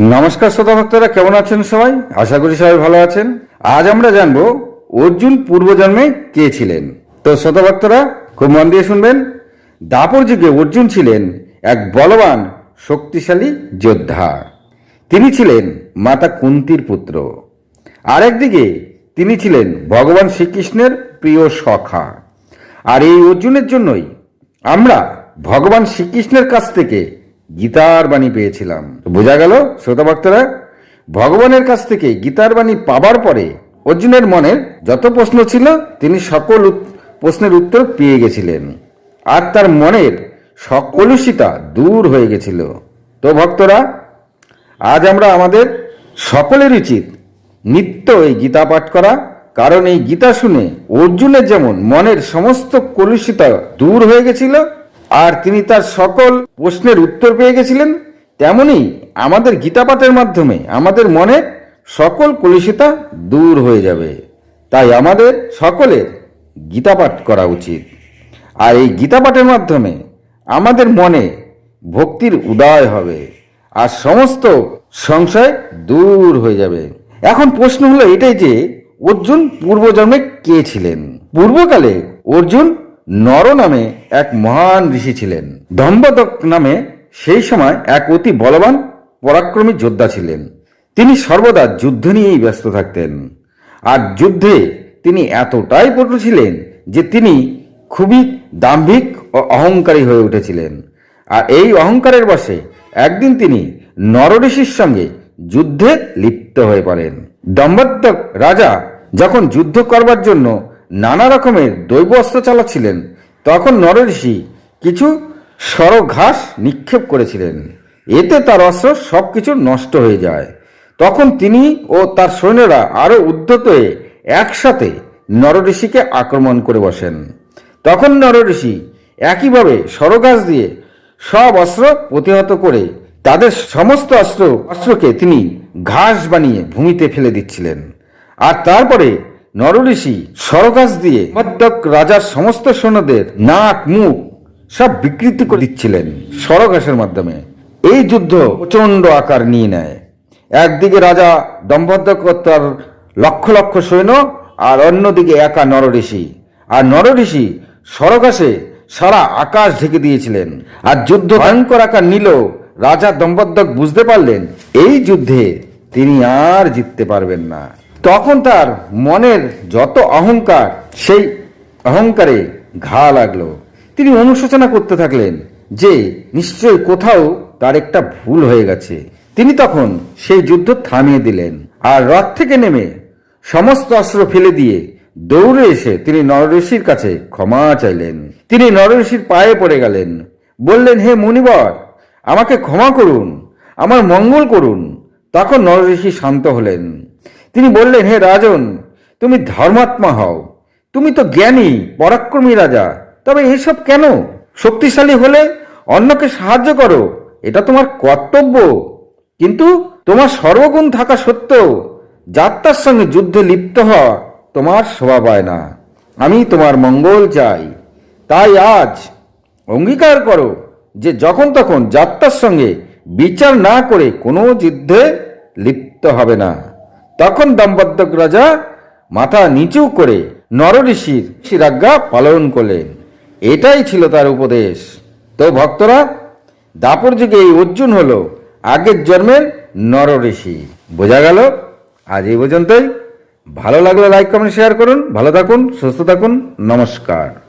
নমস্কার শ্রোতা ভক্তরা, কেমন আছেন সবাই? আশা করি সবাই ভালো আছেন। আজ আমরা জানব, অর্জুন পূর্বজন্মে কে ছিলেন? তো শ্রোতা ভক্তরা, খুব মন দিয়ে শুনবেন। দাপর যুগে অর্জুন ছিলেন এক বলবান, শক্তিশালী যোদ্ধা। তিনি ছিলেন মাতা কুন্তির পুত্র। আরেকদিকে তিনি ছিলেন ভগবান শ্রীকৃষ্ণের প্রিয় সখা। আর এই অর্জুনের জন্যই আমরা ভগবান শ্রীকৃষ্ণের কাছ থেকে গীতার বাণী পেয়েছিলাম। বোঝা গেল, শ্রোতা ভক্তরা, ভগবানের কাছ থেকে গীতার বাণী পাবার পরে অর্জুনের মনের যত প্রশ্ন ছিল, তিনি সকল প্রশ্নের উত্তর পেয়ে গেছিলেন। আর তার মনের সকলুষিতা দূর হয়ে গেছিল। তো ভক্তরা, আজ আমরা আমাদের সকলের উচিত নিত্য এই গীতা পাঠ করা, কারণ এই গীতা শুনে অর্জুনের যেমন মনের সমস্ত কলুষিতা দূর হয়ে গেছিল আর তিনি তার সকল প্রশ্নের উত্তর পেয়ে গেছিলেন। তেমনি আমাদের গীতাপাঠের মাধ্যমে আমাদের মনে সকল কলুষিতা দূর হয়ে যাবে। তাই আমাদের সকলের গীতাপাঠ করা উচিত। আর এই গীতাপাঠের মাধ্যমে আমাদের মনে ভক্তির উদয় হবে আর সমস্ত সংশয় দূর হয়ে যাবে। এখন প্রশ্ন হলো এটাই যে, অর্জুন পূর্বজন্মে কে ছিলেন? পূর্বকালে অর্জুন নর নামে এক মহান ঋষি ছিলেন। ধম্বদক নামে সেই সময় এক অতি বলবান, পরাক্রমী যোদ্ধা ছিলেন। তিনি সর্বদা যুদ্ধ নিয়েই ব্যস্ত থাকতেন। আর যুদ্ধে তিনি এতটাই পটু ছিলেন যে তিনি খুবই দাম্ভিক ও অহংকারী হয়ে উঠেছিলেন। আর এই অহংকারের বশে একদিন তিনি নরঋষির সঙ্গে যুদ্ধে লিপ্ত হয়ে পড়েন। দম্বত্তক রাজা যখন যুদ্ধ করবার জন্য নানা রকমের দৈব অস্ত্র চালাচ্ছিলেন। তখন নরঋষি কিছু সর ঘাস নিক্ষেপ করেছিলেন। এতে তার অস্ত্র সবকিছু নষ্ট হয়ে যায়। তখন তিনি ও তার সৈন্যরা আরও উদ্ধত হয়ে একসাথে নরঋষিকে আক্রমণ করে বসেন। তখন নরঋষি একইভাবে সরগাছ দিয়ে সব অস্ত্র প্রতিহত করে তাদের সমস্ত অস্ত্র অস্ত্রকে তিনি ঘাস বানিয়ে ভূমিতে ফেলে দিচ্ছিলেন। আর তারপরে নরঋষি সরগাছ দিয়ে মদ্যক রাজার সমস্ত সৈন্যদের নাক, মুখ সব বিকৃতি করে দিচ্ছিলেন সরঘাসের মাধ্যমে। এই যুদ্ধ প্রচণ্ড আকার নিয়ে নেয়। একদিকে রাজা দম্ভদ্রক তার লক্ষ লক্ষ সৈন্য আর অন্যদিকে একা নরঋষি। আর নরঋষি সরগাসে সারা আকাশ ঢেকে দিয়েছিলেন। আর যুদ্ধ ভয়ঙ্কর আকার নিল রাজা দম্পদ্যক বুঝতে পারলেন, এই যুদ্ধে তিনি আর জিততে পারবেন না। তখন তার মনের যত অহংকার, সেই অহংকারে ঘা লাগল। তিনি অনুশোচনা করতে থাকলেন যে নিশ্চয় কোথাও তার একটা ভুল হয়ে গেছে। তিনি তখন সেই যুদ্ধ থামিয়ে দিলেন আর রথ থেকে নেমে সমস্ত অস্ত্র ফেলে দিয়ে দৌড়ে এসে তিনি নরঋষির কাছে ক্ষমা চাইলেন। তিনি নরঋষির পায়ে পড়ে গেলেন। বললেন, হে মুনিবর, আমাকে ক্ষমা করুন, আমার মঙ্গল করুন। তখন নরঋষি শান্ত হলেন। বললেন, হে রাজন, তুমি ধর্মাত্মা হও। তুমি তো জ্ঞানী, পরাক্রমী রাজা। তবে এসব কেন? শক্তিশালী হলে অন্যকে সাহায্য করো। এটা তোমার কর্তব্য। কিন্তু তোমার সর্বগুণ থাকা সত্ত্বেও যাত্রার সঙ্গে যুদ্ধে লিপ্ত হওয়া তোমার শোভা পায় না। আমি তোমার মঙ্গল চাই। তাই আজ অঙ্গীকার করো যে যখন তখন যাত্রার সঙ্গে বিচার না করে কোনো যুদ্ধে লিপ্ত হবে না। তখন দম্পত্যক রাজা মাথা নিচু করে নরঋষির শিরাজ্ঞা পালন করলেন। এটাই ছিল তার উপদেশ। তো ভক্তরা, দাপর যুগে এই অর্জুন হলো আগের জন্মের নরঋষি। বোঝা গেল? আজ এই পর্যন্তই। ভালো লাগলে লাইক কমেন্ট শেয়ার করুন। ভালো থাকুন, সুস্থ থাকুন। নমস্কার।